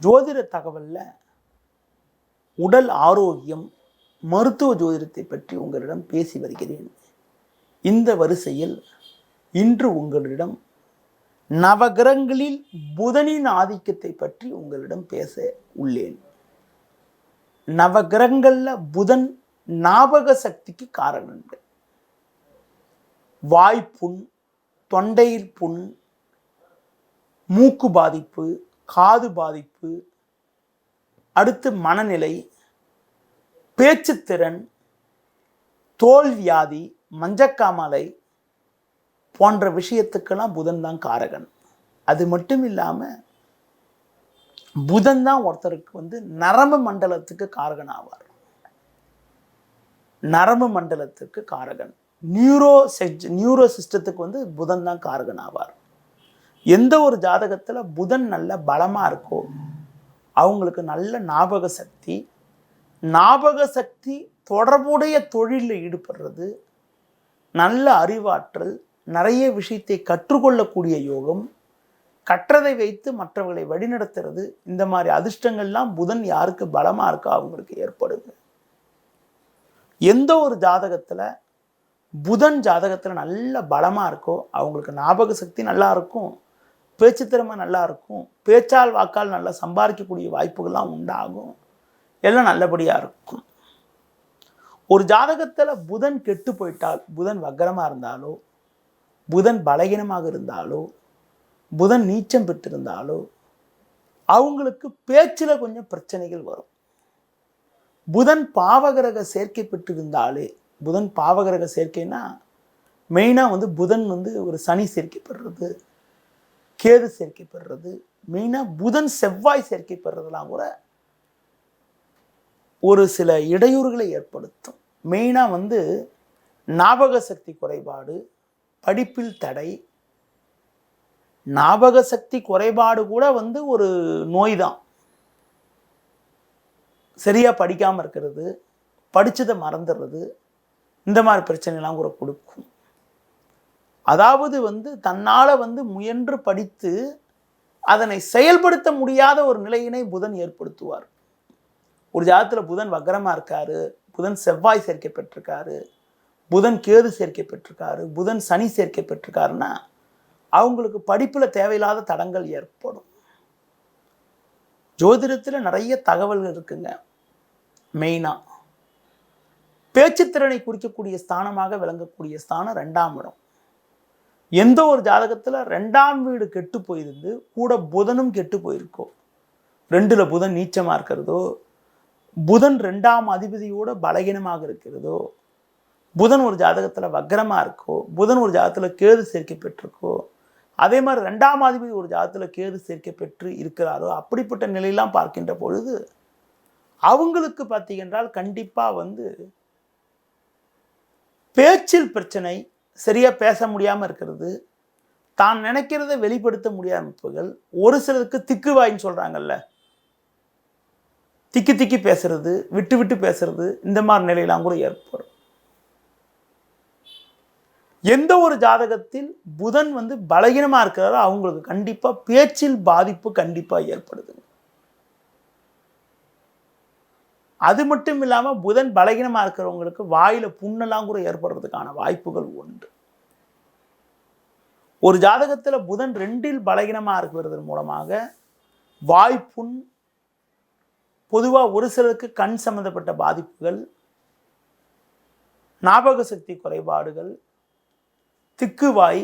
ஜோதிட தகவலில் உடல் ஆரோக்கியம் மருத்துவ ஜோதிடத்தை பற்றி உங்களிடம் பேசி வருகிறேன். இந்த வரிசையில் இன்று உங்களிடம் நவகிரகங்களில் புதனின் ஆதிக்கத்தை பற்றி உங்களிடம் பேச உள்ளேன். நவகிரகங்களில் புதன் ஞாபக சக்திக்கு காரணங்கள் வாய்ப்புண் தொண்டையில் புண் மூக்கு பாதிப்பு காது பாதிப்பு அடுத்து மனநிலை பேச்சுத்திறன் தோல் வியாதி மஞ்சக்காமலை போன்ற விஷயத்துக்கெல்லாம் புதன் தான் காரகன். அது மட்டும் இல்லாமல் புதன் தான் ஒருத்தருக்கு வந்து நரம்பு மண்டலத்துக்கு காரகன் ஆவார். நரம்பு மண்டலத்துக்கு காரகன். நியூரோ செஜ் நியூரோ சிஸ்டத்துக்கு வந்து புதன் தான் காரகன் ஆவார். எந்த ஒரு ஜாதகத்தில் புதன் நல்ல பலமாக இருக்கோ அவங்களுக்கு நல்ல ஞாபக சக்தி ஞாபக சக்தி தொடர்புடைய தொழிலில் ஈடுபடுறது நல்ல அறிவாற்றல் நிறைய விஷயத்தை கற்றுக்கொள்ளக்கூடிய யோகம் கற்றதை வைத்து மற்றவர்களை வழிநடத்துறது இந்த மாதிரி அதிர்ஷ்டங்கள்லாம் புதன் யாருக்கு பலமாக இருக்கோ அவங்களுக்கு ஏற்படுது. எந்த ஒரு ஜாதகத்தில் புதன் ஜாதகத்தில் நல்ல பலமாக இருக்கோ அவங்களுக்கு ஞாபக சக்தி நல்லா இருக்கும். பேச்சு திறமை நல்லா இருக்கும் பேச்சால் வாக்கால் நல்லா சம்பாதிக்கக்கூடிய வாய்ப்புகள்லாம் உண்டாகும். எல்லாம் நல்லபடியாக இருக்கும். ஒரு ஜாதகத்தில் புதன் கெட்டு போயிட்டால் புதன் வக்கரமாக இருந்தாலோ புதன் பலகீனமாக இருந்தாலோ புதன் நீச்சம் பெற்றிருந்தாலோ அவங்களுக்கு பேச்சில் கொஞ்சம் பிரச்சனைகள் வரும். புதன் பாவகிரக சேர்க்கை பெற்றிருந்தாலே புதன் பாவகிரக சேர்க்கைனா மெயினாக வந்து புதன் வந்து ஒரு சனி சேர்க்கை பெறுறது. கேது சேர்க்கை பெறுறது மெயினாக புதன் செவ்வாய் சேர்க்கை பெறுறதுலாம் கூட ஒரு சில இடையூறுகளை ஏற்படுத்தும். மெயினாக வந்து ஞாபக சக்தி குறைபாடு படிப்பில் தடை ஞாபக சக்தி குறைபாடு கூட வந்து ஒரு நோய் தான் சரியாக படிக்காமல் இருக்கிறது படித்ததை மறந்துடுறது இந்த மாதிரி பிரச்சனைலாம் கூட கொடுக்கும். அதாவது வந்து தன்னால் வந்து முயன்று படித்து அதனை செயல்படுத்த முடியாத ஒரு நிலையினை புதன் ஏற்படுத்துவார். ஒரு ஜாதத்தில் புதன் வக்கரமாக இருக்காரு புதன் செவ்வாய் சேர்க்கை பெற்றிருக்காரு புதன் கேது சேர்க்கை பெற்றிருக்காரு புதன் சனி சேர்க்கை பெற்றிருக்காருன்னா அவங்களுக்கு படிப்பில் தேவையில்லாத தடங்கள் ஏற்படும். ஜோதிடத்தில் நிறைய தகவல்கள் இருக்குங்க. மெயினாக பேச்சுத்திறனை குறிக்கக்கூடிய ஸ்தானமாக விளங்கக்கூடிய ஸ்தானம் ரெண்டாம் இடம். எந்த ஒரு ஜாதகத்தில் ரெண்டாம் வீடு கெட்டு போயிருந்து கூட புதனும் கெட்டு போயிருக்கோ ரெண்டில் புதன் நீச்சமாக இருக்கிறதோ புதன் ரெண்டாம் அதிபதியோட பலகீனமாக இருக்கிறதோ புதன் ஒரு ஜாதகத்தில் வக்ரமாக இருக்கோ புதன் ஒரு ஜாதகத்தில் கேது சேர்க்கை பெற்றிருக்கோ அதே மாதிரி ரெண்டாம் அதிபதி ஒரு ஜாதகத்தில் கேது சேர்க்கை பெற்று இருக்கிறாரோ அப்படிப்பட்ட நிலையெல்லாம் பார்க்கின்ற பொழுது அவங்களுக்கு பார்த்தீங்கன்றால் கண்டிப்பாக வந்து பேச்சில் பிரச்சனை சரியாக பேச முடியாமல் இருக்கிறது. தான் நினைக்கிறத வெளிப்படுத்த முடியாத அமைப்புகள் ஒரு சிலருக்கு திக்குவாயின்னு சொல்கிறாங்கல்ல திக்கி திக்கி பேசுறது விட்டு விட்டு பேசுறது இந்த மாதிரி நிலையெல்லாம் கூட ஏற்படும். எந்த ஒரு ஜாதகத்தில் புதன் வந்து பலகீனமாக இருக்கிறாரோ அவங்களுக்கு கண்டிப்பாக பேச்சில் பாதிப்பு கண்டிப்பாக ஏற்படுது அது மட்டும் இல்லாமல் புதன் பலகீனமாக இருக்கிறவங்களுக்கு வாயில் புண்ணெல்லாம் கூட ஏற்படுறதுக்கான வாய்ப்புகள் உண்டு. ஒரு ஜாதகத்தில் புதன் ரெண்டில் பலகீனமாக இருக்கிறதன் மூலமாக வாய்ப்புண் பொதுவாக ஒரு சிலருக்கு கண் சம்பந்தப்பட்ட பாதிப்புகள் ஞாபக சக்தி குறைபாடுகள் திக்குவாய்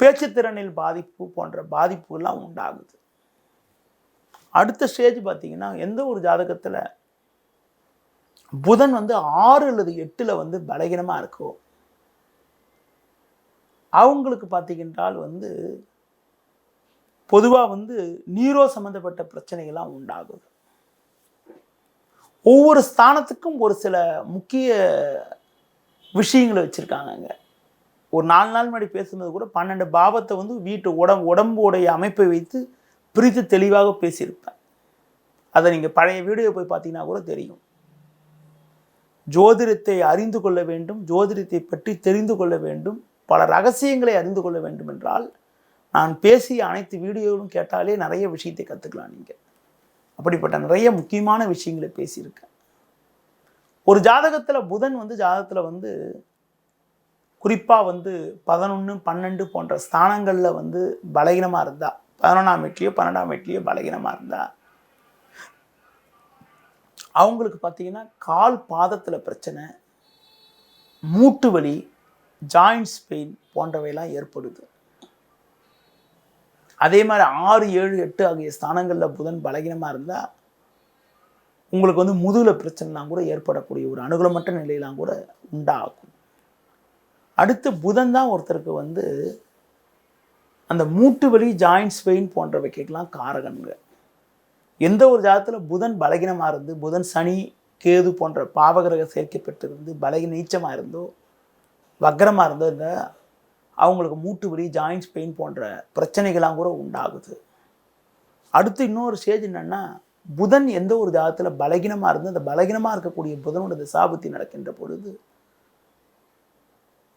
பேச்சுத்திறனில் பாதிப்பு போன்ற பாதிப்புகள்லாம் உண்டாகுது. அடுத்த ஸ்டேஜ் பார்த்தீங்கன்னா எந்த ஒரு ஜாதகத்தில் புதன் வந்து ஆறு அல்லது எட்டில் வந்து பலகீனமாக இருக்கோ அவங்களுக்கு பார்த்தீங்கன்றால் வந்து பொதுவாக வந்து நீரோ சம்மந்தப்பட்ட பிரச்சனைகள்லாம் உண்டாகுது. ஒவ்வொரு ஸ்தானத்துக்கும் ஒரு சில முக்கிய விஷயங்களை வச்சுருக்காங்கங்க ஒரு நாலு நாள் முன்னாடி பேசும்போது கூட பன்னெண்டு பாவத்தை வந்து வீட்டு உடம்பு உடம்புடைய அமைப்பை வைத்து பிரித்து தெளிவாக பேசியிருப்பேன். அதை நீங்கள் பழைய வீடியோ போய் பார்த்தீங்கன்னா கூட தெரியும். ஜோதிடத்தை அறிந்து கொள்ள வேண்டும் ஜோதிடத்தை பற்றி தெரிந்து கொள்ள வேண்டும் பல ரகசியங்களை அறிந்து கொள்ள வேண்டும் என்றால் நான் பேசிய அனைத்து வீடியோவும் கேட்டாலே நிறைய விஷயத்தை கற்றுக்கலாம் நீங்கள் அப்படிப்பட்ட நிறைய முக்கியமான விஷயங்களை பேசியிருக்கேன். ஒரு ஜாதகத்தில் புதன் வந்து ஜாதகத்தில் வந்து குறிப்பாக வந்து பதினொன்று பன்னெண்டு போன்ற ஸ்தானங்களில் வந்து பலகீனமாக இருந்தால் பதினொன்றாம் வீட்லேயோ பன்னெண்டாம் வீட்லேயோ பலகீனமாக இருந்தால் அவங்களுக்கு பார்த்தீங்கன்னா கால் பாதத்தில் பிரச்சனை மூட்டு வலி ஜாயின்ட்ஸ் பெயின் போன்றவையெல்லாம் ஏற்படுது. அதே மாதிரி ஆறு ஏழு எட்டு ஆகிய ஸ்தானங்களில் புதன் பலகீனமாக இருந்தால் உங்களுக்கு வந்து முதுகில் பிரச்சனைலாம் கூட ஏற்படக்கூடிய ஒரு அனுகூலமற்ற நிலையெல்லாம் கூட உண்டாகும். அடுத்து புதன் தான் ஒருத்தருக்கு வந்து அந்த மூட்டு வலி ஜாயின்ட்ஸ் பெயின் போன்றவைக்கெல்லாம் காரகன்கள். எந்த ஒரு ஜாதத்தில் புதன் பலகீனமாக இருந்து புதன் சனி கேது போன்ற பாவகிரக சேர்க்கப்பட்டிருந்து பலகீன நீச்சமாக இருந்தோ வக்கரமாக இருந்தோ இந்த அவங்களுக்கு மூட்டு வலி ஜாயின்ஸ் பெயின் போன்ற பிரச்சனைகள்லாம் கூட உண்டாகுது. அடுத்து இன்னொரு ஸ்டேஜ் என்னென்னா புதன் எந்த ஒரு ஜாதத்தில் பலகீனமாக இருந்து அந்த பலகீனமாக இருக்கக்கூடிய புதனோட திசாபுத்தி நடக்கின்ற பொழுது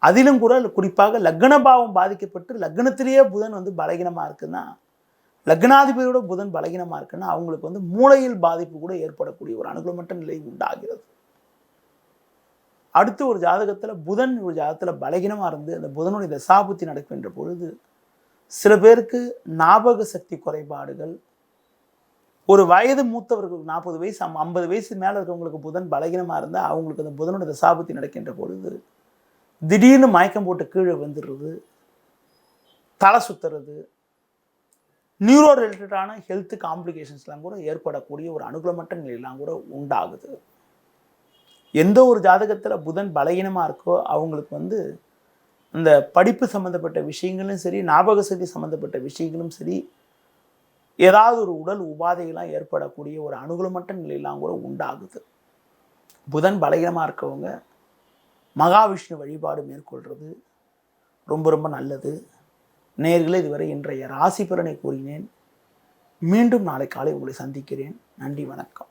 அதிலும் கூட குறிப்பாக லக்னபாவம் பாதிக்கப்பட்டு லக்னத்திலேயே புதன் வந்து பலகீனமாக இருக்குதுன்னா லக்னாதிபதியோட புதன் பலகீனமாக இருக்குன்னா அவங்களுக்கு வந்து மூளையில் பாதிப்பு கூட ஏற்படக்கூடிய ஒரு அனுகூலமற்ற நிலை உண்டாகிறது. அடுத்து ஒரு ஜாதகத்தில் புதன் ஒரு ஜாதகத்தில் பலகீனமாக இருந்து அந்த புதனுடைய தசாபுத்தி நடக்கின்ற பொழுது சில பேருக்கு ஞாபக சக்தி குறைபாடுகள். ஒரு வயது மூத்தவர்கள் நாற்பது வயசு ஐம்பது வயசு மேலே இருக்கிறவங்களுக்கு புதன் பலகீனமாக இருந்தால் அவங்களுக்கு அந்த புதனுடைய தசாபுத்தி நடக்கின்ற பொழுது திடீர்னு மயக்கம் போட்டு கீழே வந்துடுறது தலை சுத்துறது நியூரோ ரிலேட்டடான ஹெல்த் காம்ப்ளிகேஷன்ஸ்லாம் கூட ஏற்படக்கூடிய ஒரு அனுகூலமற்ற நிலையெல்லாம் கூட உண்டாகுது. எந்த ஒரு ஜாதகத்தில் புதன் பலகீனமாக இருக்கோ அவங்களுக்கு வந்து இந்த படிப்பு சம்மந்தப்பட்ட விஷயங்களும் சரி ஞாபக சக்தி சம்மந்தப்பட்ட விஷயங்களும் சரி ஏதாவது ஒரு உடல் உபாதைகள்லாம் ஏற்படக்கூடிய ஒரு அனுகூலமற்ற நிலையெல்லாம் கூட உண்டாகுது. புதன் பலகீனமாக இருக்கவங்க மகாவிஷ்ணு வழிபாடு மேற்கொள்வது ரொம்ப ரொம்ப நல்லது. நேர்களே இதுவரை இன்றைய ராசி பலனை கூறினேன். மீண்டும் நாளை காலை உங்களை சந்திக்கிறேன். நன்றி வணக்கம்.